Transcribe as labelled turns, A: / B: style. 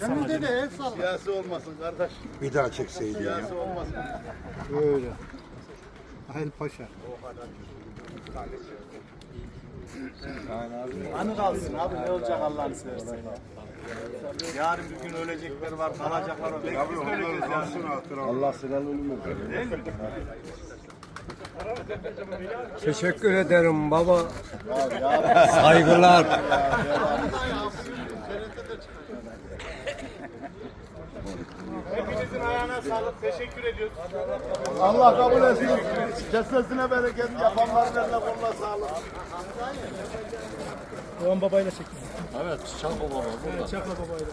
A: Önünde de el salla.
B: Siyasi olmasın kardeş.
C: Bir daha çekseydin ya.
B: Siyasi olmasın.
A: Böyle. Ahel Paşa.
B: Anı kalsın abi ne olacak Allah'ını seversen. Yarın bir gün ölecekler var, kalacaklar biz de öleceğiz yani.
C: Allah sıralı ölüm
B: Değil mi?
D: Teşekkür ederim baba. Saygılar.
B: Hepinizin ayağına sağlık. Teşekkür ediyoruz.
C: Allah kabul etsin. Kesmesine bereket yapanların eline koluna sağlık.
A: Doğan babayla çektim.
C: Evet, Çakma baba burada.
A: Çakla babayla.